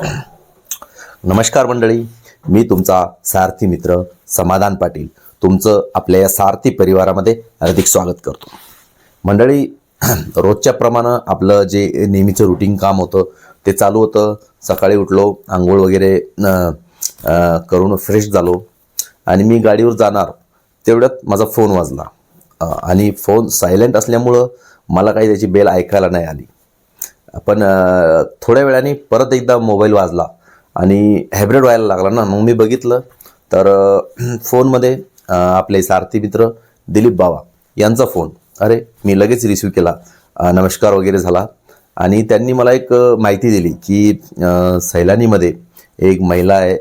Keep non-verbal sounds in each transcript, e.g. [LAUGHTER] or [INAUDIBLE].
नमस्कार मंडळी मी तुमचा सारथी मित्र समाधान पाटील. तुमचं आपल्या या सारथी परिवारामध्ये हार्दिक स्वागत करतो. मंडळी [CLEARS THROAT] रोजच्या प्रमाणे आपलं जे नेहमीचं रुटीन काम होतं ते चालू होतं. सकाळी उठलो आंघोळ वगैरे करून फ्रेश झालो. आणि मी गाडीवर जाणार तेवढ्यात माझा फोन वाजला. आणि फोन सायलेंट असल्यामुळं मला काही त्याची बेल ऐकायला नाही आली. पण थोड्या वेळाने परत एकदा मोबाईल वाजला आणि हॅब्रिड व्हायला लागला ना. मग मी बघितलं तर [CLEARS THROAT] फोनमध्ये आपले सारथी मित्र दिलीप बाबा यांचा फोन. अरे मी लगेच रिसीव केला. नमस्कार वगैरे झाला. आणि त्यांनी मला एक माहिती दिली की सैलानीमध्ये एक महिला आहे.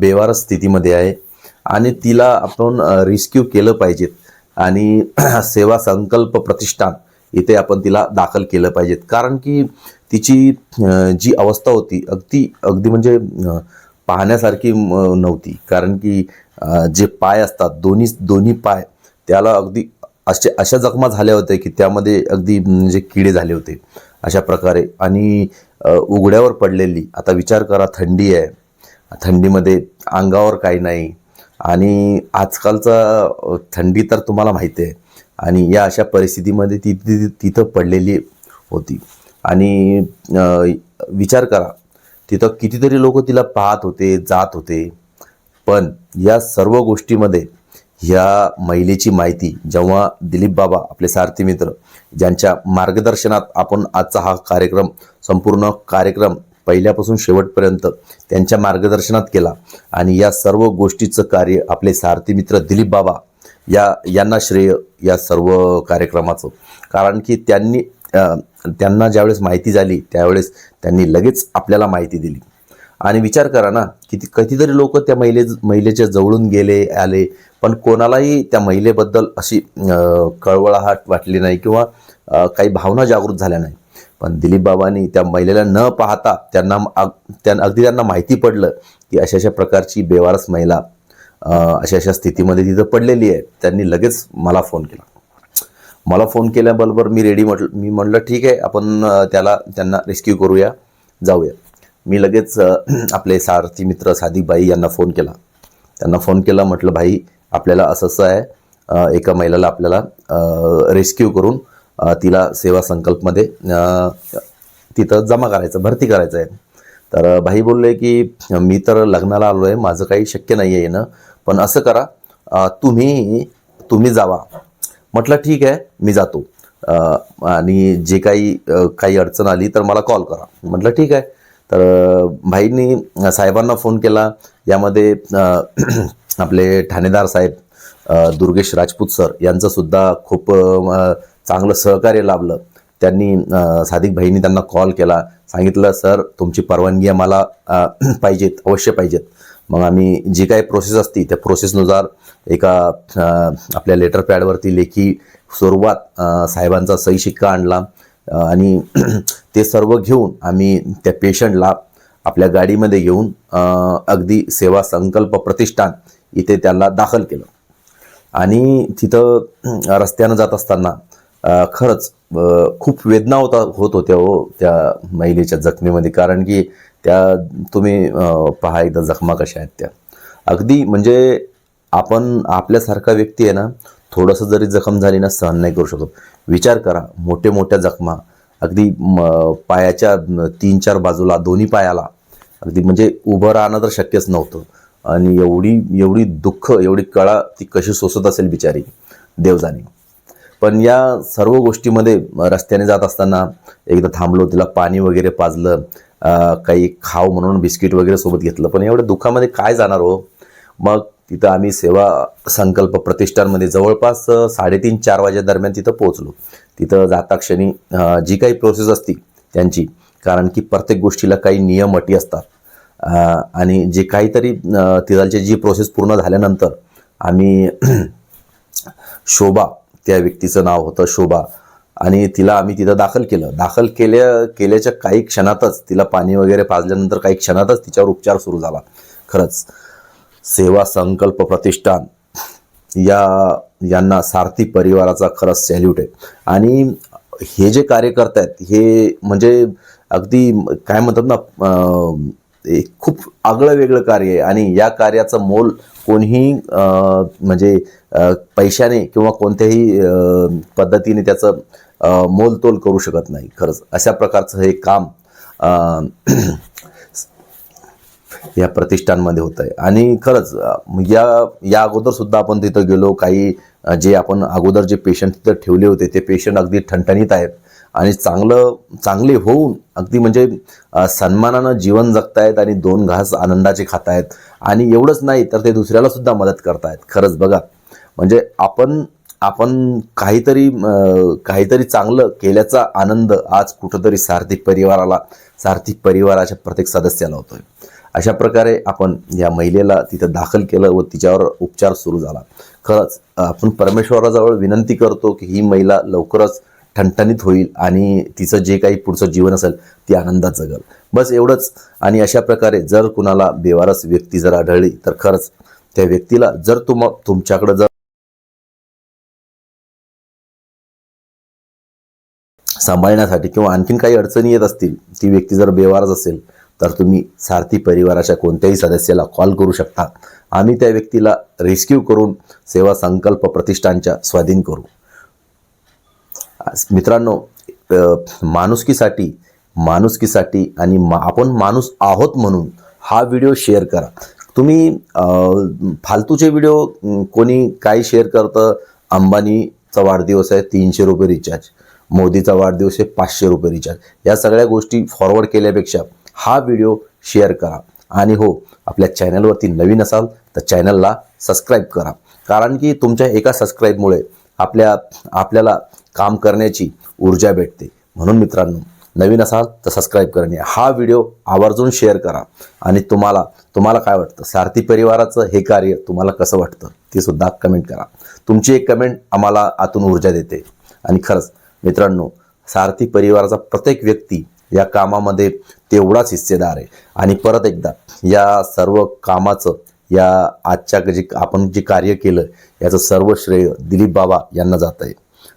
बेवार स्थितीमध्ये आहे आणि तिला आपण रिस्क्यू केलं पाहिजेत. आणि [CLEARS THROAT] सेवा संकल्प प्रतिष्ठान इथे आपण तिला दाखल केलं पाहिजेत. कारण की तिची जी अवस्था होती अगदी अगदी म्हणजे पाहण्यासारखी नव्हती. कारण की जे पाय असतात दोन्ही दोन्ही पाय त्याला अगदी अशा अशा जखमा झाल्या होत्या की त्यामध्ये अगदी म्हणजे किडे झाले होते. अशा प्रकारे. आणि उघड्यावर पडलेली आता विचार करा थंडी आहे. थंडीमध्ये अंगावर काही नाही. आणि आजकालचा थंडी तर तुम्हाला माहिती आहे. आणि या अशा परिस्थितीमध्ये ती ती तिथं पडलेली होती. आणि विचार करा तिथं कितीतरी लोक तिला पाहत होते जात होते. पण या सर्व गोष्टीमध्ये ह्या महिलेची माहिती जेव्हा दिलीप बाबा आपले सारथी मित्र ज्यांच्या मार्गदर्शनात आपण आजचा हा कार्यक्रम संपूर्ण कार्यक्रम पहिल्यापासून शेवटपर्यंत त्यांच्या मार्गदर्शनात केला आणि या सर्व गोष्टीचं कार्य आपले सारथी मित्र दिलीप बाबा या यांना श्रेय या सर्व कार्यक्रमाचं. कारण की त्यांनी त्यांना ज्यावेळेस माहिती झाली त्यावेळेस त्यांनी लगेच आपल्याला माहिती दिली. आणि विचार करा ना किती कितीतरी लोक त्या महिले महिलेच्या जवळून गेले आले पण कोणालाही त्या महिलेबद्दल अशी कळवळाहट वाटली नाही किंवा काही भावना जागृत झाल्या नाही. पण दिलीप बाबांनी त्या महिलेला न पाहता त्यांना अग- त्यां अगदी त्यांना माहिती पडलं की अशा अशा प्रकारची बेवारस महिला अशा अशा स्थितीमध्ये तिथं पडलेली आहे त्यांनी लगेच मला फोन केला. मला फोन केल्याबरोबर मी रेडी म्हटलं मी म्हटलं ठीक आहे आपण त्याला त्यांना रेस्क्यू करूया जाऊया. मी लगेच [CLEARS THROAT] आपले सारथी मित्र सादिकबाई यांना फोन केला. त्यांना फोन केला म्हटलं भाई आपल्याला असं असं आहे एका महिलाला आपल्याला रेस्क्यू करून तिला सेवा संकल्पमध्ये तिथं जमा करायचं भरती करायचं आहे. तर भाई बोलले की मी तर लग्नाला आलो आहे माझं काही शक्य नाही आहे येणं. पण असं करा तुम्ही तुम्ही जावा. म्हटलं ठीक आहे मी जातो. आणि जे काही काही अडचण आली तर मला कॉल करा. म्हटलं ठीक आहे. तर भाईंनी साहेबांना फोन केला. यामध्ये [CLEARS THROAT] आपले ठाणेदार साहेब दुर्गेश राजपूत सर यांचंसुद्धा खूप चांगलं सहकार्य लाभलं. त्यांनी साधिक सादिक भाईंनी त्यांना कॉल केला. सांगितलं सर तुमची परवानगी आम्हाला [CLEARS THROAT] पाहिजेत अवश्य पाहिजेत. मग आम्ही जी काही प्रोसेस असती त्या प्रोसेसनुसार एका आपल्या लेटर पॅडवरती लेखी स्वरूपात साहेबांचा सही शिक्का आणला. आणि [CLEARS THROAT] ते सर्व घेऊन आम्ही त्या पेशंटला आपल्या गाडीमध्ये घेऊन अगदी सेवा संकल्प प्रतिष्ठान इथे त्याला दाखल केलं. आणि तिथं रस्त्यानं जात असताना खरंच खूप वेदना होता होत होत्या हो त्या महिलेच्या जखमेमध्ये. कारण की त्या तुम्ही पहा एकदा जखमा कशा आहेत त्या. अगदी म्हणजे आपण आपल्यासारखा व्यक्ती आहे ना थोडंसं जरी जखम झाली ना सहन नाही करू शकत. विचार करा मोठे मोठ्या जखमा. अगदी पायाच्या तीन चार बाजूला दोन्ही पायाला. अगदी म्हणजे उभं राहणं तर शक्यच नव्हतं. आणि एवढी एवढी दुःख एवढी कळा ती कशी सोसत असेल बिचारी देवजानी. पण या सर्व गोष्टीमध्ये रस्त्याने जात असताना एकदा थांबलो तिला पाणी वगैरे पाजलं काही खाव म्हणून बिस्किट वगैरे सोबत घेतलं. पण एवढ्या दुःखामध्ये काय जाणार हो? मग तिथं आम्ही सेवा संकल्प प्रतिष्ठानमध्ये जवळपास साडेतीन चार वाजे दरम्यान तिथं पोहोचलो. तिथं जाता क्षणी जी काही प्रोसेस असती त्यांची कारण की प्रत्येक गोष्टीला काही नियम अटी असतात. आणि जे काहीतरी अं, जी प्रोसेस पूर्ण झाल्यानंतर आम्ही [CLEARS THROAT] शोभा त्या व्यक्तीचं नाव होतं शोभा. आणि तिला आम्ही तिथं दाखल केलं. दाखल केल्या केल्याच्या काही क्षणातच तिला पाणी वगैरे पाजल्यानंतर काही क्षणातच तिच्यावर उपचार सुरू झाला. खरंच सेवा संकल्प प्रतिष्ठान या यांना सारथी परिवाराचा खरंच सॅल्यूट आहे. आणि हे जे कार्यकर्ते आहेत हे म्हणजे अगदी काय म्हणतात ना खूप आगळं वेगळं कार्य आहे. आणि या कार्याचं मोल कोणीही म्हणजे पैशाने किंवा कोणत्याही पद्धतीने त्याचं मोलतोल करू शकत नाही खरंच. अशा प्रकारचं हे काम या प्रतिष्ठानमध्ये होत आहे आणि खरंच या या अगोदर सुद्धा आपण तिथं गेलो काही जे आपण अगोदर जे पेशंट तिथं ठेवले होते ते पेशंट अगदी ठणठणीत आहेत. आणि चांगलं चांगले होऊन अगदी म्हणजे सन्मानानं जीवन जगतायत आणि दोन घास आनंदाचे खातायत. आणि एवढंच नाही तर ते दुसऱ्याला सुद्धा मदत करतायत. खरंच बघा. म्हणजे आपण आपण काहीतरी काहीतरी चांगलं केल्याचा आनंद आज कुठंतरी सार्थिक परिवाराला सार्थिक परिवाराच्या प्रत्येक सदस्याला होतोय. अशा प्रकारे आपण या महिलेला तिथं दाखल केलं व तिच्यावर उपचार सुरू झाला. खरंच आपण परमेश्वराजवळ विनंती करतो की ही महिला लवकरच ठणठणीत होईल आणि तिचं जे काही पुढचं जीवन असेल ती आनंदात जगल. बस एवढंच. आणि अशा प्रकारे जर कुणाला बेवारस व्यक्ती जर आढळली तर खरंच त्या व्यक्तीला जर तुम तुमच्याकडं जर सांभाळण्यासाठी किंवा आणखीन काही अडचणी येत असतील ती व्यक्ती जर बेवारच असेल तर तुम्ही सारथी परिवाराच्या कोणत्याही सदस्याला कॉल करू शकता. आम्ही त्या व्यक्तीला रेस्क्यू करून सेवा संकल्प प्रतिष्ठानच्या स्वाधीन करू. मित्रांनो माणुसकीसाठी माणुसकीसाठी आणि मा आपण माणूस आहोत म्हणून हा व्हिडिओ शेअर करा. तुम्ही फालतूचे व्हिडिओ कोणी काही शेअर करतं अंबानीचा वाढदिवस आहे तीनशे रुपये रिचार्ज मोदीचा वाढदिवस आहे पाचशे रुपये रिचार्ज या सगळ्या गोष्टी फॉरवर्ड केल्यापेक्षा हा व्हिडिओ शेअर करा. आणि हो आपल्या चॅनलवरती नवीन असाल तर चॅनलला सबस्क्राईब करा. कारण की तुमच्या एका सबस्क्राईबमुळे आपल्या आपल्याला काम करण्याची ऊर्जा भेटते. म्हणून मित्रांनो नवीन असाल तर सबस्क्राईब करणे हा व्हिडिओ आवर्जून शेअर करा. आणि तुम्हाला तुम्हाला काय वाटतं? सारथी परिवाराचं हे कार्य तुम्हाला कसं वाटतं? ते सुद्धा कमेंट करा. तुमची एक कमेंट आम्हाला आतून ऊर्जा देते. आणि खरंच मित्रांनो सारथी परिवाराचा प्रत्येक व्यक्ती या कामामध्ये तेवढाच हिस्सेदार आहे. आणि परत एकदा या सर्व कामाचं या आजच्या जे आपण जे कार्य केलं याचं सर्व श्रेय दिलीप बाबा यांना जात आहे.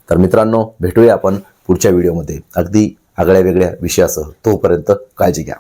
तर मित्रांनो भेटूया आपण पुढच्या व्हिडिओमध्ये. अगदी आगळ्या वेगळ्या विषयासह तोपर्यंत काळजी घ्या.